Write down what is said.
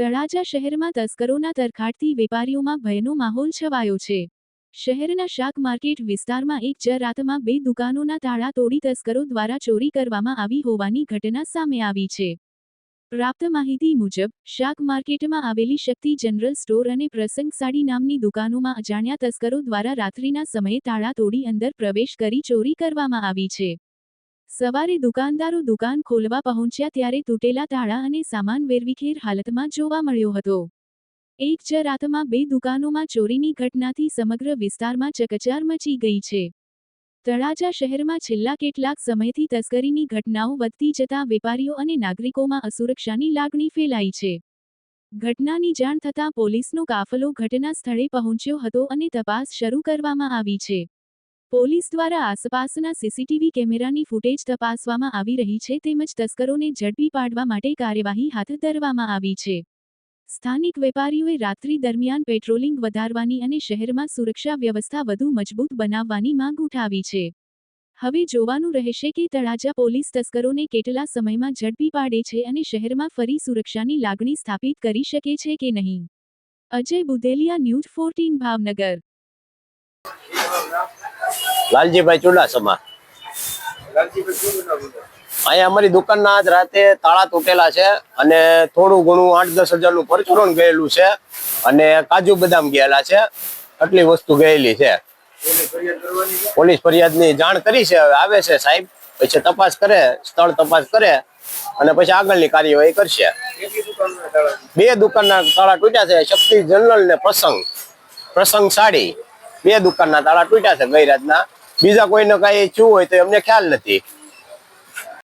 તળાજા શહેરમાં તસ્કરોના તરખાટથી વેપારીઓમાં ભયનો માહોલ છવાયો છે. શહેરના શાક માર્કેટ વિસ્તારમાં એક જ રાતમાં બે દુકાનોના તાળા તોડી તસ્કરો દ્વારા ચોરી કરવામાં આવી હોવાની ઘટના સામે આવી છે. પ્રાપ્ત માહિતી મુજબ, શાક માર્કેટમાં આવેલી શક્તિ જનરલ સ્ટોર અને પ્રસંગ સાડી નામની દુકાનોમાં અજાણ્યા તસ્કરો દ્વારા રાત્રિના સમયે તાળા તોડી અંદર પ્રવેશ કરી ચોરી કરવામાં આવી છે. સવારે દુકાનદારો દુકાન ખોલવા પહોંચ્યા ત્યારે તૂટેલા તાળા અને સામાન વેરવિખેર હાલતમાં જોવા મળ્યો હતો. એક જ રાતમાં બે દુકાનોમાં ચોરીની ઘટનાથી સમગ્ર વિસ્તારમાં ચકચાર મચી ગઈ છે. તળાજા શહેરમાં છેલ્લા કેટલાક સમયથી તસ્કરીની ઘટનાઓ વધતી જતા વેપારીઓ અને નાગરિકોમાં અસુરક્ષાની લાગણી ફેલાઈ છે. ઘટનાની જાણ થતાં પોલીસનો કાફલો ઘટના સ્થળે પહોંચ્યો હતો અને તપાસ શરૂ કરવામાં આવી છે. પોલીસ દ્વારા આસપાસના સીસીટીવી કેમેરાની ફૂટેજ તપાસવામાં આવી રહી છે તેમજ તસ્કરોને ઝડપી પાડવા માટે કાર્યવાહી હાથ ધરવામાં આવી છે. સ્થાનિક વેપારીઓએ રાત્રિ દરમિયાન પેટ્રોલિંગ વધારવાની અને શહેરમાં સુરક્ષા વ્યવસ્થા વધુ મજબૂત બનાવવાની માંગ ઉઠાવી છે. હવે જોવાનું રહેશે કે તળાજા પોલીસ તસ્કરોને કેટલા સમયમાં ઝડપી પાડે છે અને શહેરમાં ફરી સુરક્ષાની લાગણી સ્થાપિત કરી શકે છે કે નહીં. Ajay Budeliya news fourteen Bhavnagar. Laljibhai Chudasama અહીંયા અમારી દુકાનના આજ રાતે તાળા તૂટેલા છે અને થોડું ઘણું આઠ દસ હજારનું પરચુરણ ગયેલું છે અને કાજુ બદામ ગયેલા છે. આટલી વસ્તુ ગયેલી છે. પોલીસ ફરિયાદની જાણ કરી છે. હવે આવે છે સાહેબ. પછી તપાસ કરે, સ્થળ તપાસ કરે અને પછી આગળની કાર્યવાહી કરશે. બે દુકાનના તાળા તૂટ્યા છે. શક્તિ જનરલ ને પ્રસંગ પ્રસંગ સાડી બે દુકાનના તાળા તૂટ્યા છે ગઈ રાતના. બીજા કોઈને કઈ થયું હોય તો એમને ખ્યાલ નથી.